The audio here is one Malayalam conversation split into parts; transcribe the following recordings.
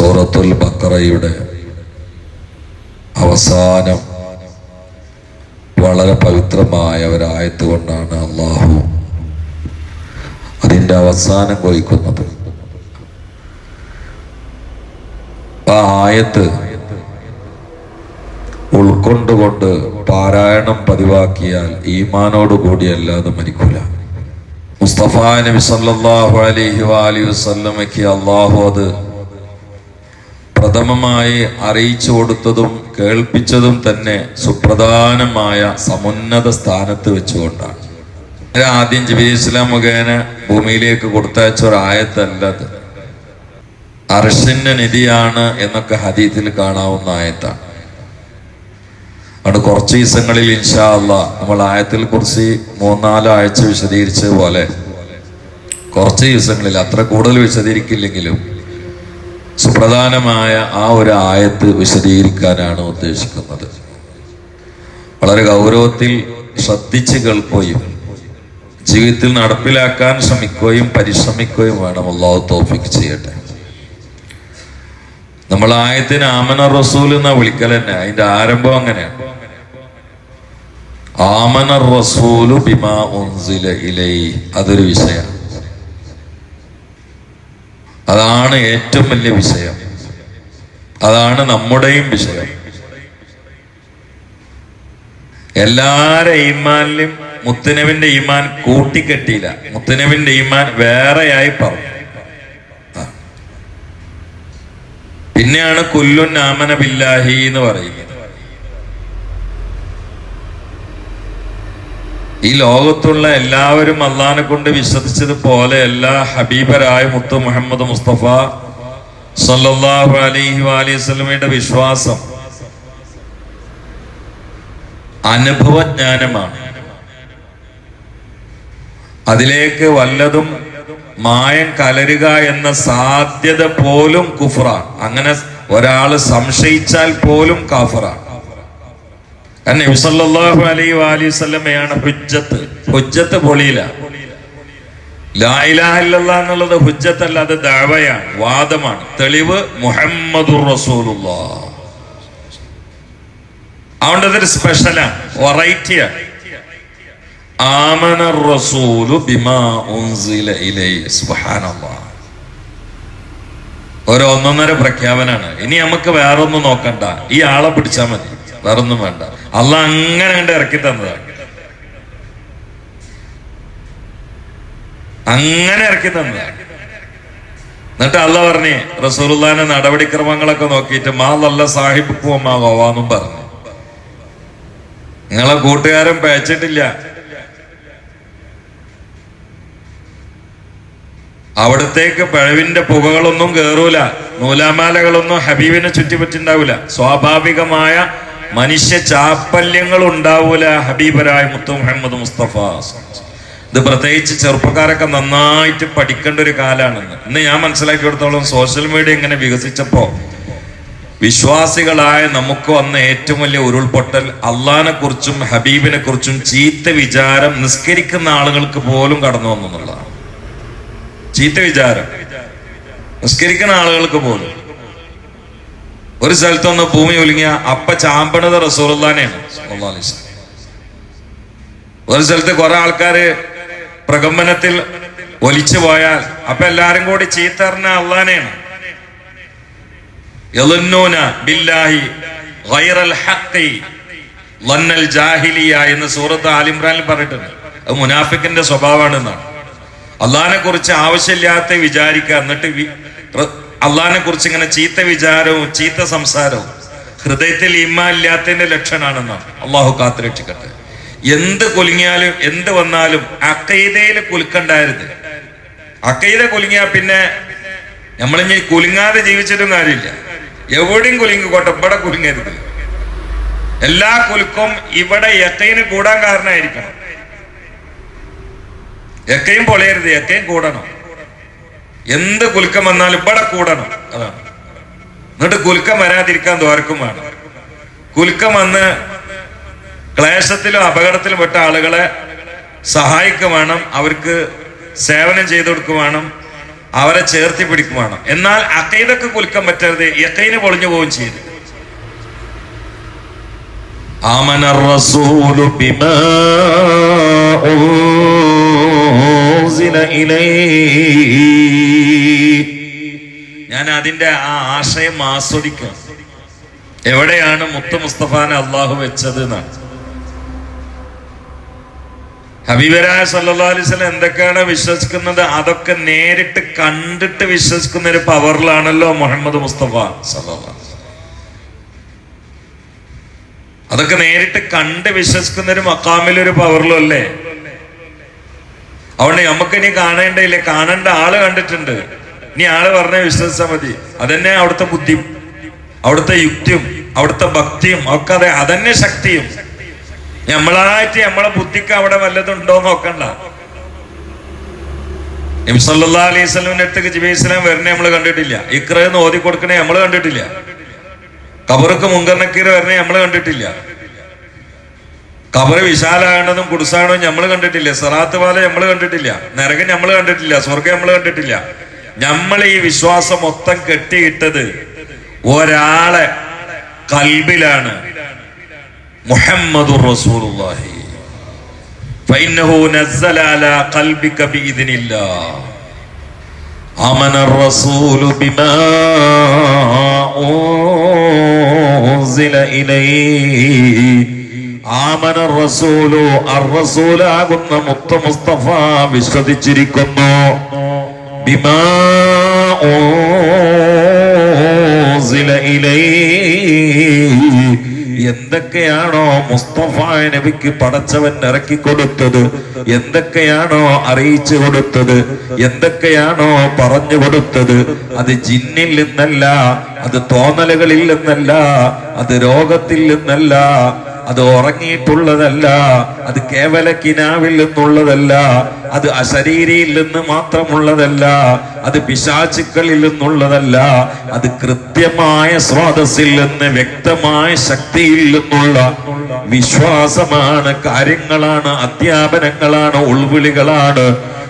സൂറത്തുൽ ബക്കറയുടെ അവസാനം വളരെ പവിത്രമായ ഒരായത്ത് കൊണ്ടാണ് അള്ളാഹു അതിന്റെ അവസാനം കൊയ്ക്കുന്നത് ആ ആയത്ത് ഉൾക്കൊണ്ടുകൊണ്ട് പാരായണം പതിവാക്കിയാൽ ഈമാനോട് കൂടിയല്ലാതെ മരിക്കൂല. മുസ്തഫ നബി സല്ലാഹു അലൈഹി വാലി വസല്ലമയ്ക്ക് അള്ളാഹു അത് പ്രഥമമായി അറിയിച്ചു കൊടുത്തതും കേൾപ്പിച്ചതും തന്നെ സുപ്രധാനമായ സമുന്നത സ്ഥാനത്ത് വെച്ചുകൊണ്ടാണ്. ആദ്യം ജബീ ഇസ്ലാം മുഖേന ഭൂമിയിലേക്ക് കൊടുത്തയച്ച ഒരു ആയത്തല്ലത് അർഷിന്റെ നിധിയാണ് എന്നൊക്കെ ഹദീത്തിൽ കാണാവുന്ന ആയത്താണ്. അതുകൊണ്ട് കുറച്ച് ദിവസങ്ങളിൽ ഇൻഷാ അല്ല നമ്മൾ ആയത്തിൽ കുറിച്ച് മൂന്നാലോ ആഴ്ച വിശദീകരിച്ചതുപോലെ കുറച്ച് ദിവസങ്ങളിൽ അത്ര കൂടുതൽ വിശദീകരിക്കില്ലെങ്കിലും സുപ്രധാനമായ ആ ഒരു ആയത്ത് വിശദീകരിക്കാനാണ് ഉദ്ദേശിക്കുന്നത്. വളരെ ഗൗരവത്തിൽ ശ്രദ്ധിച്ച് കേൾക്കുകയും ജീവിതത്തിൽ നടപ്പിലാക്കാൻ ശ്രമിക്കുകയും പരിശ്രമിക്കുകയും വേണം. അള്ളാഹു തോഫിക്ക് ചെയ്യട്ടെ. നമ്മൾ ആയത്തിന് ആമന റസൂൽ എന്നാ വിളിക്കൽ തന്നെ. അതിന്റെ ആരംഭം അങ്ങനെയാണ്. ആമന റസൂലു ബിമാ ഉൻസില ഇലൈ അതൊരു വിഷയമാണ്. അതാണ് ഏറ്റവും വലിയ വിഷയം. അതാണ് നമ്മുടെയും വിഷയം. എല്ലാരെ ഈമാനിലും മുത്തനവിന്റെ ഈമാൻ കൂട്ടിക്കെട്ടിയില്ല. മുത്തനവിന്റെ ഈമാൻ വേറെയായി പറഞ്ഞു. പിന്നെയാണ് കുല്ലുൻ ആമന ബില്ലാഹി എന്ന് പറയുന്നത്. ഈ ലോകത്തുള്ള എല്ലാവരും അള്ളഹാനെ കൊണ്ട് വിശ്വസിച്ചതുപോലെ എല്ലാ ഹബീബരായ മുത്തു മുഹമ്മദ് മുസ്തഫ സല്ലല്ലാഹു അലൈഹി വാലി വസല്ലമയുടെ വിശ്വാസം അനുഭവജ്ഞാനമാണ്. അതിലേക്ക് വല്ലതും മായം കലരുക എന്ന സാധ്യത പോലും കുഫറാണ് അങ്ങനെ ഒരാൾ സംശയിച്ചാൽ പോലും കാഫറാണ് കാരണം നബി സല്ലല്ലാഹു അലൈഹി വാലി വസല്ലമയാണ് ഹുജ്ജത്ത്. ഹുജ്ജത്ത് എന്നുള്ളത് ഹുജ്ജത്തല്ല അത് ദഅവയാണ് വാദമാണ്. തെളിവ് മുഹമ്മദുർ റസൂലുള്ള. അതുകൊണ്ട് അതൊരു സ്പെഷ്യലാണ് വെറൈറ്റിയാണ് ആമന റസൂലു ബിമാ ഉൻസില സുബ്ഹാനല്ലാഹ് ഒരു ഒന്നൊന്നര പ്രഖ്യാപനാണ്. ഇനി നമുക്ക് വേറൊന്നും നോക്കണ്ട. ഈ ആളെ പിടിച്ചാൽ മതി. വേറൊന്നും വേണ്ട. അല്ല അങ്ങനെ കണ്ട് ഇറക്കി തന്നതാണ് അങ്ങനെ ഇറക്കി തന്നതാണ് എന്നിട്ട് അല്ല പറഞ്ഞേ റസൂറുല്ലാന്റെ നടപടിക്രമങ്ങളൊക്കെ നോക്കിയിട്ട് മാ നല്ല സാഹിബ് ഗോവാന്നും പറഞ്ഞു. നിങ്ങളെ കൂട്ടുകാരൻ പേച്ചിട്ടില്ല. അവിടത്തേക്ക് പഴവിന്റെ പുകകളൊന്നും കേറൂല. നൂലാമാലകളൊന്നും ഹബീബിനെ ചുറ്റിപ്പറ്റുണ്ടാവൂല. സ്വാഭാവികമായ മനുഷ്യ ചാപ്പല്യങ്ങൾ ഉണ്ടാവൂല ഹബീബരായ മുത്തു മുഹമ്മദ് മുസ്തഫ. ഇത് പ്രത്യേകിച്ച് ചെറുപ്പക്കാരൊക്കെ നന്നായിട്ട് പഠിക്കേണ്ട ഒരു കാലാണെന്ന്. ഇന്ന് ഞാൻ മനസ്സിലാക്കിയെടുത്തോളം സോഷ്യൽ മീഡിയ ഇങ്ങനെ വികസിച്ചപ്പോ വിശ്വാസികളായ നമുക്ക് വന്ന ഏറ്റവും വലിയ ഉരുൾപൊട്ടൽ അള്ളഹാനെ കുറിച്ചും ഹബീബിനെ കുറിച്ചും ചീത്ത വിചാരം നിസ്കരിക്കുന്ന ആളുകൾക്ക് പോലും കടന്നു വന്നു എന്നുള്ളതാണ്. ചീത്ത വിചാരം. നിസ്കരിക്കുന്ന ആളുകൾക്ക് പോലും. ഒരു സ്ഥലത്തൊന്ന് ഭൂമി ഒലുങ്ങിയ അപ്പ ചാമ്പണത് റസൂറുല്ലാനെയാണ്. ഒരു സ്ഥലത്ത് കുറെ ആൾക്കാര് പ്രകമ്പനത്തിൽ ഒലിച്ചു പോയാൽ അപ്പൊ എല്ലാരും കൂടി ചീത്തറിന അള്ളാനെയാണ് ബില്ലാഹി ഹഖി ജാഹിലിയ എന്ന് സൂറത്ത് ആലിമ്രാനിൽ പറഞ്ഞിട്ടുണ്ട്. അത് മുനാഫിക്കിന്റെ സ്വഭാവമാണെന്നാണ്. അള്ളഹാനെ കുറിച്ച് ആവശ്യമില്ലാത്ത വിചാരിക്കുക. എന്നിട്ട് അള്ളഹാനെ കുറിച്ച് ഇങ്ങനെ ചീത്ത വിചാരവും ചീത്ത സംസാരവും ഹൃദയത്തിൽ ഇമ്മ ഇല്ലാത്തതിന്റെ ലക്ഷണാണെന്നാണ് അള്ളാഹു കാത്തുരക്ഷിക്കട്ടെ എന്ത് കുലുങ്ങിയാലും എന്ത് വന്നാലും അക്കൈതയിൽ കുലുക്കണ്ടായിരുന്നു അക്കൈത കുലുങ്ങിയാ പിന്നെ നമ്മളിഞ്ഞി കുലുങ്ങാതെ ജീവിച്ചിട്ടും കാര്യമില്ല. എവിടെയും കുലുങ്ങിക്കോട്ടെ ഇവിടെ കുലുങ്ങരുത്. എല്ലാ കുലുക്കും ഇവിടെ എക്കയിന് കൂടാൻ കാരണമായിരിക്കണം. എക്കയും പൊളയരുത് എക്കയും കൂടണം. എന്ത് കുലുക്കം വന്നാലും ഇവിടെ കൂടണം അതാണ് എന്നിട്ട് കുലുക്കം വരാതിരിക്കാൻ ദ്വാരക്കും വേണം കുലുക്കം വന്ന് ക്ലേശത്തിലും അപകടത്തിലും പെട്ട ആളുകളെ സഹായിക്കുക വേണം അവർക്ക് സേവനം ചെയ്തു കൊടുക്കുക വേണം അവരെ ചേർത്തി പിടിക്കുമാണ് എന്നാൽ അക്കൈതൊക്കെ കുലുക്കാൻ പറ്റരുത് യക്കൈന് പൊളിഞ്ഞു പോവുകയും ചെയ്തു آمن الرسول بما أنزل إليه ഞാൻ അതിന്റെ ആ ആശയം ആസ്വദിക്കാം. എവിടെയാണ് മുത്ത് മുസ്തഫാനെ അള്ളാഹു വെച്ചത് എന്നാണ് ഹബീബരായ സല്ലാ അലിസ്ലം എന്തൊക്കെയാണ് വിശ്വസിക്കുന്നത്? അതൊക്കെ നേരിട്ട് കണ്ടിട്ട് വിശ്വസിക്കുന്ന ഒരു പവറിലാണല്ലോ മുഹമ്മദ് മുസ്തഫ സല്ലാ അതൊക്കെ നേരിട്ട് കണ്ട് വിശ്വസിക്കുന്ന ഒരു മക്കാമിലൊരു പവറിലും അല്ലേ? അതുകൊണ്ട് നമുക്ക് ഇനി കാണേണ്ടയില്ലേ കാണേണ്ട ആൾ കണ്ടിട്ടുണ്ട്. ഇനി ആൾ പറഞ്ഞ വിശ്വസിച്ചാൽ മതി. അതന്നെ അവിടുത്തെ ബുദ്ധിയും അവിടുത്തെ യുക്തിയും അവിടുത്തെ ഭക്തിയും ഒക്കെ അതെ അതന്നെ ശക്തിയും. നമ്മളായിട്ട് നമ്മളെ ബുദ്ധിക്ക് അവിടെ വല്ലതുണ്ടോ നോക്കണ്ട. ഇംസല്ലാ അലൈഹി സ്വലമിന്റെ അടുത്തേക്ക് ജിബി വരണേ നമ്മൾ കണ്ടിട്ടില്ല. ഇക്രെന്ന് ഓതി കൊടുക്കണേ നമ്മൾ കണ്ടിട്ടില്ല. കബർക്ക് മുങ്കർണക്കീർ വരണേ നമ്മൾ കണ്ടിട്ടില്ല. കബറ് വിശാലാകേണ്ടതും കുടുസാകണതും നമ്മൾ കണ്ടിട്ടില്ല. സറാത്ത് പാല നമ്മൾ കണ്ടിട്ടില്ല. നരകൻ നമ്മൾ കണ്ടിട്ടില്ല. സ്വർഗം നമ്മൾ കണ്ടിട്ടില്ല. നമ്മൾ ഈ വിശ്വാസം മൊത്തം കെട്ടിയിട്ടത് ഒരാളെ കൽബിലാണ് മുഹമ്മദുർ റസൂലുള്ളാഹി فإنه نزل على قلبك بإذن الله آمن الرسول بما أنزل إليه ആമന റസൂലു അർ റസൂലാകുന്ന മുത്ത മുസ്തഫ വിശ്വസിച്ചിരിക്കുന്നു ബിമാ أنزل إليه എന്തൊക്കെയാണോ മുസ്തഫ നബിക്ക് പടച്ചവൻ ഇറക്കി കൊടുത്തത് എന്തൊക്കെയാണോ അറിയിച്ചു കൊടുത്തത്? എന്തൊക്കെയാണോ പറഞ്ഞു കൊടുത്തത്? അത് ജിന്നിൽ നിന്നല്ല അത് തോന്നലുകളിൽ നിന്നല്ല അത് രോഗത്തിൽ നിന്നല്ല അത് ഉറങ്ങിയിട്ടുള്ളതല്ല അത് കേവല കിനാവിൽ നിന്നുള്ളതല്ല അത് അശരീരിയിൽ നിന്ന് മാത്രമുള്ളതല്ല അത് പിശാചുക്കളിൽ നിന്നുള്ളതല്ല അത് കൃത്യമായ സ്രോതസ്സിൽ നിന്ന് വ്യക്തമായ ശക്തിയിൽ നിന്നുള്ള വിശ്വാസമാണ് കാര്യങ്ങളാണ് അധ്യാപനങ്ങളാണ് ഉൾവിളികളാണ്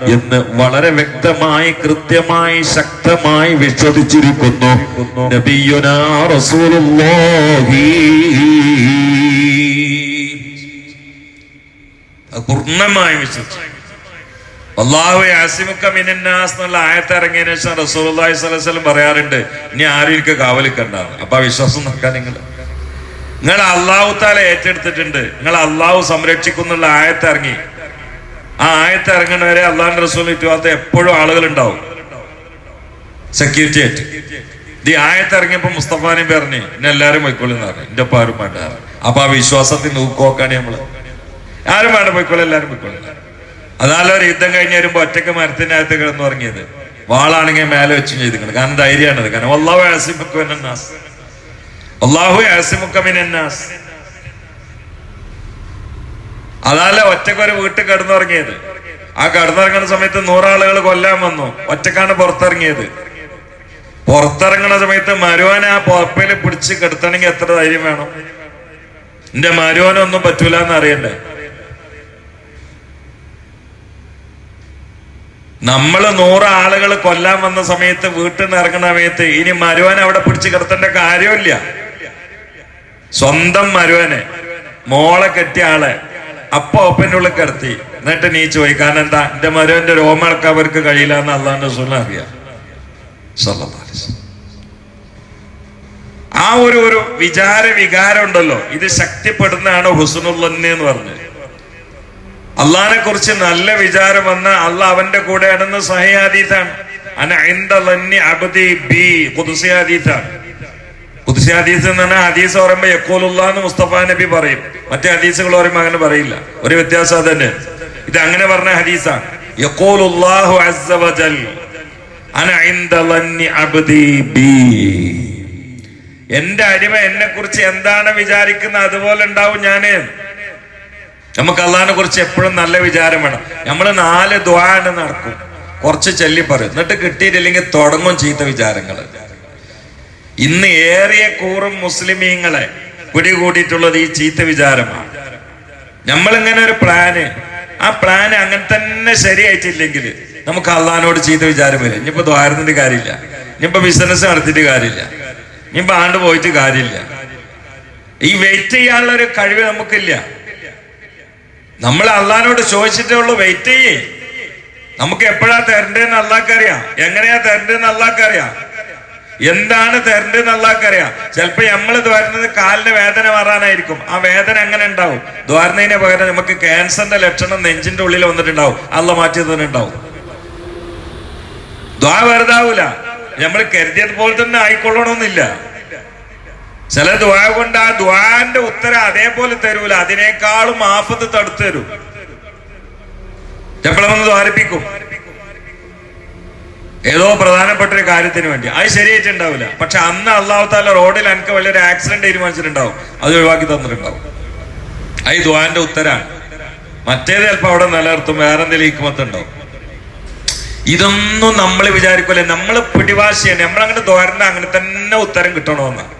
എന്ന് വളരെ വ്യക്തമായി കൃത്യമായി ശക്തമായി വിശ്വസിച്ചിരിക്കുന്നു. നബിയുനാ റസൂലുള്ളാഹി. പൂർണമായി വിശ്വസിച്ചു. അള്ളാഹു ആസിമുക്ക മിനന്നാസ് എന്നുള്ള ആയത്ത് ഇറങ്ങിയതിനു ശേഷം റസൂലുള്ളാഹി സ്വലം പറയാറുണ്ട് ഇനി ആരും എനിക്ക് കാവലിക്കണ്ടാന്ന്. അപ്പൊ ആ വിശ്വാസം നോക്കാൻ നിങ്ങൾ നിങ്ങൾ അള്ളാഹു താല ഏറ്റെടുത്തിട്ടുണ്ട്. നിങ്ങൾ അള്ളാഹു സംരക്ഷിക്കുന്നുള്ള ആയത്ത് ഇറങ്ങി. ആ ആയത്ത് ഇറങ്ങണവരെ അള്ളാഹിന്റെ റസൂൽ ഇറ്റുവാത്ത എപ്പോഴും ആളുകൾ ഉണ്ടാവും. സെക്യൂരിറ്റി ആയിട്ട്. ഈ ആയത്ത് ഇറങ്ങിയപ്പോ മുസ്തഫാനെ പറഞ്ഞ് എന്നെ എല്ലാരും പോയിക്കോളെന്ന് പറഞ്ഞു. എന്റെ പാരും അപ്പൊ ആ വിശ്വാസത്തിൽ നോക്കുവാക്കാണ് നമ്മൾ. ആരും വേണ്ട പോയിക്കോളെ എല്ലാരും പോയിക്കോളെ. അതാലോ ഒരു യുദ്ധം കഴിഞ്ഞ് വരുമ്പോ ഒറ്റയ്ക്ക് മരത്തിനകത്ത് കിടന്നു ഇറങ്ങിയത് വാളാണെങ്കിൽ മേലെ വെച്ചും ചെയ്തിട്ടുണ്ട് കാരണം ധൈര്യമാണത്. കാരണം അള്ളാഹു ആസിമുക്കന്നാസ് അള്ളാഹു ആസിമുക്കമിനാസ് അതാല ഒറ്റക്കൊരു വീട്ടിൽ കിടന്നുറങ്ങിയത്. ആ കിടന്നിറങ്ങുന്ന സമയത്ത് നൂറാളുകൾ കൊല്ലാൻ വന്നു. ഒറ്റക്കാണ് പുറത്തിറങ്ങിയത്. പുറത്തിറങ്ങുന്ന സമയത്ത് മരുവാനെ ആ പുറപ്പയിൽ പിടിച്ച് കിടത്തണമെങ്കിൽ എത്ര ധൈര്യം വേണം? എന്റെ മരുവാനൊന്നും പറ്റൂല എന്ന് അറിയണ്ടേ? നമ്മൾ നൂറ് ആളുകൾ കൊല്ലാൻ വന്ന സമയത്ത് വീട്ടിൽ നിന്ന് ഇറങ്ങുന്ന സമയത്ത് ഇനി മരുവൻ അവിടെ പിടിച്ച് കിടത്തേണ്ട കാര്യമില്ല. സ്വന്തം മരുവനെ മോളെ കെട്ടിയ ആളെ അപ്പൊ ഒപ്പന്റെ ഉള്ളിൽ കിടത്തി. എന്നിട്ട് നീ ചോയി കാരണം എന്താ? എന്റെ മരുവന്റെ രോമൾക്ക് അവർക്ക് കഴിയില്ല എന്ന് അള്ളാന്റെ സുന അറിയാം. ആ ഒരു ഒരു വിചാര വികാരം ഉണ്ടല്ലോ. ഇത് ശക്തിപ്പെടുന്നതാണ് ഹുസ്നുല്ലന്നെ എന്ന് പറഞ്ഞത്. അള്ളഹാനെ കുറിച്ച് നല്ല വിചാരം വന്ന അള്ള അവന്റെ ബി കുദ്സിയാദീത്താണ് കുദ്സി ഹദീസ് എന്ന് പറഞ്ഞാൽ ഹദീസ് പറയുമ്പോ യക്കോലുള്ള മുസ്തഫ നബി പറയും. മറ്റേ ഹദീസുകൾ പറയുമ്പോ അങ്ങനെ പറയില്ല. ഒരു വ്യത്യാസം അത് തന്നെ ഇത് അങ്ങനെ പറഞ്ഞ ഹദീസാണ്. എന്റെ അടിമ എന്നെ കുറിച്ച് എന്താണ് വിചാരിക്കുന്നത്? അതുപോലെ ഉണ്ടാവും ഞാൻ. നമുക്ക് അള്ളഹാനെ കുറിച്ച് എപ്പോഴും നല്ല വിചാരം വേണം. നമ്മൾ നാല് ദ്വാണ് നടക്കും. കുറച്ച് ചൊല്ലി പറയും. എന്നിട്ട് കിട്ടിയിട്ടില്ലെങ്കിൽ തുടങ്ങും ചീത്ത വിചാരങ്ങൾ ഇന്ന് ഏറിയ കൂറും മുസ്ലിമീങ്ങളെ പിടികൂടിയിട്ടുള്ളത് ഈ ചീത്ത വിചാരമാണ്. നമ്മളിങ്ങനെ ഒരു പ്ലാന്. ആ പ്ലാന് അങ്ങനെ തന്നെ ശരിയായിട്ടില്ലെങ്കിൽ നമുക്ക് അള്ളഹാനോട് ചീത്ത വിചാരം വരും ഇനിയിപ്പോ ദ്വാരത്തിന്റെ കാര്യമില്ല. ഇനിയിപ്പോ ബിസിനസ് നടത്തിയിട്ട് കാര്യമില്ല. ഇനിയിപ്പോ ആണ്ട് പോയിട്ട് കാര്യമില്ല. ഈ വെയിറ്റ് ചെയ്യാനുള്ള ഒരു കഴിവ് നമുക്കില്ല. നമ്മൾ അള്ളഹാനോട് ചോദിച്ചിട്ടേ ഉള്ളൂ വെയിറ്റ് ചെയ്യേ. നമുക്ക് എപ്പോഴാ തരണ്ടേന്ന് അള്ളാഹ്ക്കറിയാം. എങ്ങനെയാ തരണ്ടേന്ന് അള്ളാഹ്ക്കറിയാം. എന്താണ് തരണ്ടെന്ന് അള്ളാഹ്ക്കറിയാം. ചിലപ്പോ നമ്മൾ ദ്വാരുന്നത് കാലിന് വേദന മാറാനായിരിക്കും. ആ വേദന എങ്ങനെ ഉണ്ടാവും? ദ്വാരുന്നതിന് പകരം നമുക്ക് ക്യാൻസറിന്റെ ലക്ഷണം നെഞ്ചിന്റെ ഉള്ളിൽ വന്നിട്ടുണ്ടാവും. അള്ള മാറ്റി തന്നിട്ടുണ്ടാവും ദ്വാ വെറുതാവൂല. നമ്മൾ കരുതിയത് പോലെ തന്നെ ആയിക്കൊള്ളണമെന്നില്ല. ചില ദ്വാ കൊണ്ട് ആ ദ്വാന്റെ ഉത്തരം അതേപോലെ തരൂല. അതിനേക്കാളും ആഫത്ത് തടുത്തു തരും. ചെപ്പളമെന്ന് ദ്വാരിപ്പിക്കും ഏതോ പ്രധാനപ്പെട്ട ഒരു കാര്യത്തിന് വേണ്ടി. അത് ശരിയായിട്ടുണ്ടാവില്ല. പക്ഷെ അന്ന് അള്ളാഹുത്താല റോഡിൽ എനിക്ക് വലിയൊരു ആക്സിഡന്റ് തീരുമാനിച്ചിട്ടുണ്ടാവും. അത് ഒഴിവാക്കി തന്നിട്ടുണ്ടാവും. അത് ദ്വാന്റെ ഉത്തരാണ്. മറ്റേത് ചിലപ്പോ അവിടെ നിലനിർത്തും. വേറെ എന്തെങ്കിലും ഹിക്കുമത്തുണ്ടാവും ഇതൊന്നും നമ്മൾ വിചാരിക്കൂല. നമ്മൾ പിടിവാശിയാണ്. നമ്മളങ്ങനെ ദ്വാരന്റെ അങ്ങനെ തന്നെ ഉത്തരം കിട്ടണമെന്നാണ്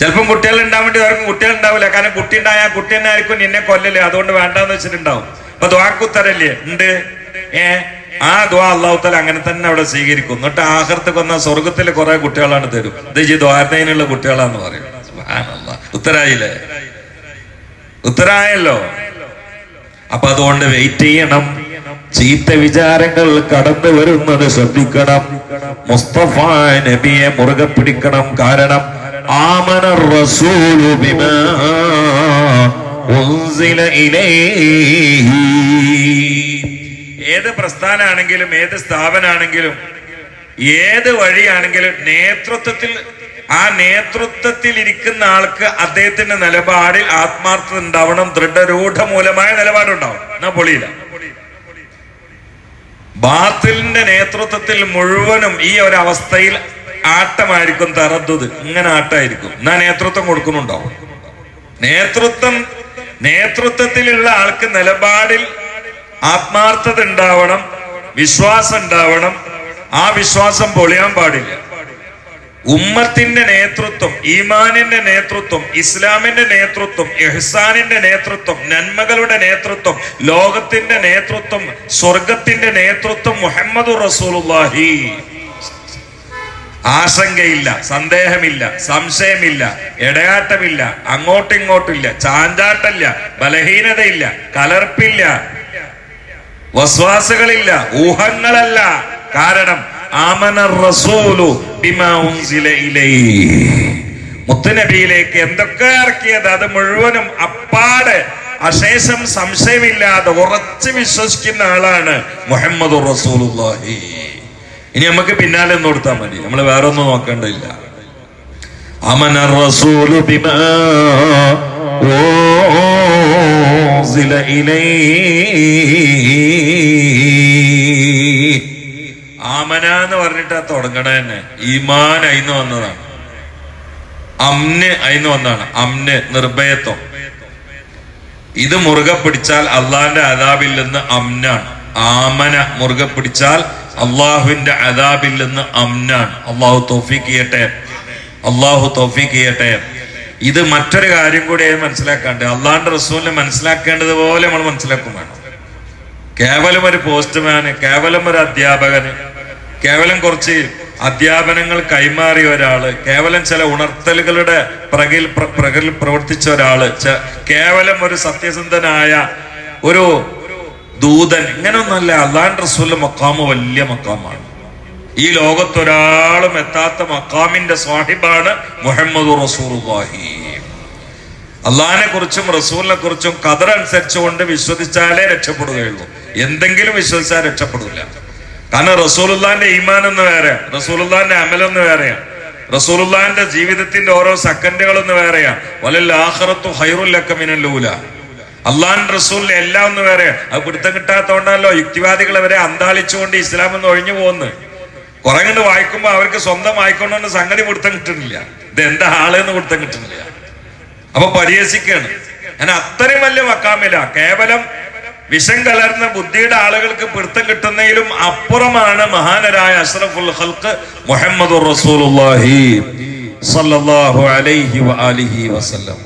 ചിലപ്പം കുട്ടികൾ ഉണ്ടാവാൻ വേണ്ടി അവർക്ക് കുട്ടികൾ ഉണ്ടാവില്ല കാരണം കുട്ടി ഉണ്ടായാൽ കുട്ടി തന്നെ ആയിരിക്കും നിന്നെ കൊല്ലല്ലേ അതുകൊണ്ട് വേണ്ടാന്ന് വെച്ചിട്ടുണ്ടാവും. അപ്പൊ ദ്വാക്ക് ഉത്തരല്ലേ? ഉണ്ട്. ഏ? ആ ദ്വാ അള്ളാഹുത്തല അങ്ങനെ തന്നെ അവിടെ സ്വീകരിക്കും. എന്നിട്ട് ആഹർത്ത് കൊന്ന സ്വർഗത്തിൽ കുറെ കുട്ടികളാണ് തരും. ഇത് ഈ ദ്വാരതയിലുള്ള കുട്ടികളാന്ന് പറയും. ഉത്തരായില്ലേ? ഉത്തരായല്ലോ? അപ്പൊ അതുകൊണ്ട് വെയിറ്റ് ചെയ്യണം. ചീത്ത വിചാരങ്ങൾ കടന്നു വരുന്നത് ശ്രദ്ധിക്കണം. മുസ്തഫ നബിയെ മുറുകെ പിടിക്കണം. കാരണം ആമന الرسول بما أنزل إليه ഏത് പ്രസ്ഥാനാണെങ്കിലും ഏത് സ്ഥാപനാണെങ്കിലും ഏത് വഴിയാണെങ്കിലും നേതൃത്വത്തിൽ ആ നേതൃത്വത്തിൽ ഇരിക്കുന്ന ആൾക്ക് അദ്ദേഹത്തിന്റെ നിലപാടിൽ ആത്മാർത്ഥത ഉണ്ടാവണം. ദൃഢരൂഢമൂലമായ നിലപാടുണ്ടാവണം എന്നാ പൊളിയില്ല. ബാത്തിലിന്റെ നേതൃത്വത്തിൽ മുഴുവനും ഈ ഒരവസ്ഥയിൽ ആട്ടമായിരിക്കും തറദ്ദുത് ഇങ്ങനെ ആട്ടായിരിക്കും. എന്നാ നേതൃത്വം കൊടുക്കുന്നുണ്ടോ? നേതൃത്വം നേതൃത്വത്തിലുള്ള ആൾക്ക് നിലപാടിൽ ആത്മാർത്ഥത ഉണ്ടാവണം വിശ്വാസം ഉണ്ടാവണം. ആ വിശ്വാസം പൊളിയാൻ പാടില്ല. ഉമ്മത്തിന്റെ നേതൃത്വം ഈമാനിന്റെ നേതൃത്വം ഇസ്ലാമിന്റെ നേതൃത്വം എഹ്സാനിന്റെ നേതൃത്വം നന്മകളുടെ നേതൃത്വം ലോകത്തിന്റെ നേതൃത്വം സ്വർഗത്തിന്റെ നേതൃത്വം മുഹമ്മദ് റസൂലുള്ളാഹി. ആശങ്കയില്ല സന്ദേഹമില്ല സംശയമില്ല ഇടയാട്ടമില്ല അങ്ങോട്ടും ഇങ്ങോട്ടില്ല ചാഞ്ചാട്ടമില്ല ബലഹീനതയില്ല കലർപ്പില്ല വസ്വാസുകളില്ല ഊഹങ്ങളല്ല. കാരണം ആമന റസൂലു. മുത്തുനബിയിലേക്ക് എന്തൊക്കെ ഇറക്കിയത്? അത് മുഴുവനും അപ്പാടെ അശേഷം സംശയമില്ലാതെ ഉറച്ചു വിശ്വസിക്കുന്ന ആളാണ് മുഹമ്മദ് റസൂലുള്ളാഹി ഇനി നമുക്ക് പിന്നാലെ ഒന്ന് കൊടുത്താൽ മതി. നമ്മൾ വേറെ ഒന്നും നോക്കേണ്ടതില്ല. അമന റസൂലു ബിമാ ആമന എന്ന് പറഞ്ഞിട്ടാ തുടങ്ങണ തന്നെ. ഈമാൻ അയിന്ന് വന്നതാണ്. അമ്ന് അയിന്ന് വന്നതാണ്. അമ്ന് നിർഭയത്വം. ഇത് മുറുകെ പിടിച്ചാൽ അള്ളാന്റെ അതാബിൽ അമ്നാണ്. ആമന മുറുകെ പിടിച്ചാൽ അള്ളാഹുവിന്റെ അതാബിൽ നിന്ന് അമ്നാണ് അള്ളാഹു തോഫീക്ക് ചെയ്യട്ടെ. അള്ളാഹു തോഫീക്ക് ചെയ്യട്ടെ. ഇത് മറ്റൊരു കാര്യം കൂടി മനസ്സിലാക്കാണ്ട്. അള്ളാഹിന്റെ റസൂലിനെ മനസ്സിലാക്കേണ്ടത് പോലെ നമ്മൾ മനസ്സിലാക്കും വേണം കേവലം ഒരു പോസ്റ്റ്മാന് കേവലം ഒരു അധ്യാപകന് കേവലം കുറച്ച് അധ്യാപനങ്ങൾ കൈമാറിയ ഒരാൾ കേവലം ചില ഉണർത്തലുകളുടെ പ്രകിൽ പ്ര- പ്രകിൽ പ്രവർത്തിച്ച ഒരാൾ കേവലം ഒരു സത്യസന്ധനായ ഒരു ദൂതൻ ഇങ്ങനൊന്നല്ല അള്ളാൻ റസൂലിന്റെ മക്കാമ് വലിയ മക്കാമാണ് ഈ ലോകത്തൊരാളും എത്താത്ത മക്കാമിന്റെ സാഹിബാണ് മുഹമ്മദ് റസൂലുള്ളാഹി. അള്ളഹാനെ കുറിച്ചും റസൂലിനെ കുറിച്ചും കഥ അനുസരിച്ചുകൊണ്ട് വിശ്വസിച്ചാലേ രക്ഷപ്പെടുകയുള്ളൂ. എന്തെങ്കിലും വിശ്വസിച്ചാൽ രക്ഷപ്പെടില്ല കാരണം റസൂലുല്ലാന്റെ ഈമാൻ എന്ന് വേറെ റസൂലുള്ളാന്റെ അമലൊന്ന് വേറെയാണ് റസൂലുല്ലാന്റെ ജീവിതത്തിന്റെ ഓരോ സെക്കൻഡുകളൊന്ന് വേറെയാണ് വലൽ ആഖറത്തു ഹൈറുല്ലക്കമിനല്ലൂല അള്ളാൻ റസൂലിനെ എല്ലാം ഒന്ന് വേറെ. അത് പിടുത്തം കിട്ടാത്തോണ്ടല്ലോ യുക്തിവാദികൾ അവരെ അന്താളിച്ചുകൊണ്ട് ഇസ്ലാം എന്ന് ഒഴിഞ്ഞു പോകുന്നു കുറെ വായിക്കുമ്പോ അവർക്ക് സ്വന്തം വായിക്കൊണ്ടൊന്നും സംഗതി പിടുത്തം കിട്ടുന്നില്ല. ഇത് എന്താ ആളെന്ന് പിടുത്തം കിട്ടുന്നില്ല. അപ്പൊ പരിഹസിക്കാണ്. ഞാൻ അത്രയും വലിയ വക്കാമില്ല കേവലം വിഷം കലർന്ന ബുദ്ധിയുടെ ആളുകൾക്ക് പിടുത്തം കിട്ടുന്നതിലും അപ്പുറമാണ് മഹാനരായ അഷ്റഫുൽ ഹൽക്ക് മുഹമ്മദ് റസൂലുള്ളാഹി അലൈഹി വആലിഹി വസല്ലം.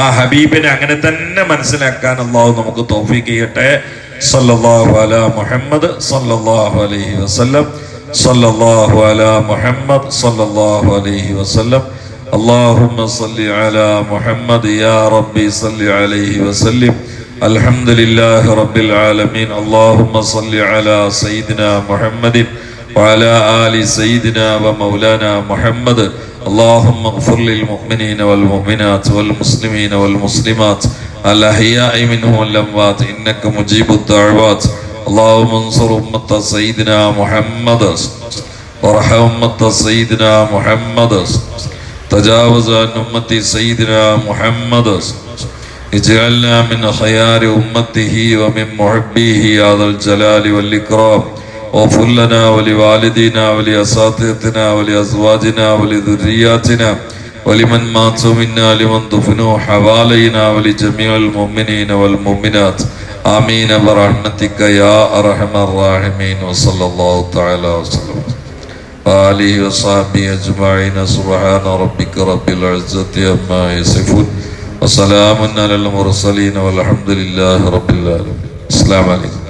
ആ ഹബീബിനെ അങ്ങനെ തന്നെ മനസ്സിലാക്കാൻ അള്ളാഹു നമുക്ക് തോഫീക്ക് ചെയ്യട്ടെ സല്ലല്ലാഹു അലാ മുഹമ്മദ് സല്ലല്ലാഹു അലൈഹി വസല്ലം സല്ലല്ലാഹു അലാ മുഹമ്മദ് സല്ലല്ലാഹു അലൈഹി വസല്ലം اللهم صل على محمد يا ربي صل عليه وسلم الحمد لله رب العالمين اللهم صل على سيدنا محمد وعلى آل سيدنا ومولانا محمد اللهم اغفر للمؤمنين والمؤمنات والمسلمين والمسلمات الأحياء منهم والأموات إنك مجيب الدعوات. اللهم انصر أمة سيدنا محمد. وارحم أمة سيدنا محمد. تجاوز عن أمة سيدنا محمد. اجعلنا من خيار أمته ومن محبيه يا ذا الجلال والإكرام. واغفر لنا ولوالدينا ولأساتذتنا ولأزواجنا ولذرياتنا ولمن ماتوا منا لمن دفنوا حوالينا ولجميع المؤمنين والمؤمنات. آمين. برحمتك يا أرحم الراحمين. وصلى الله تعالى وسلم. وآله وصحبه أجمعين. سبحان ربك رب العزة عما يصفون. وسلام على المرسلين والحمد لله رب العالمين. السلام عليكم.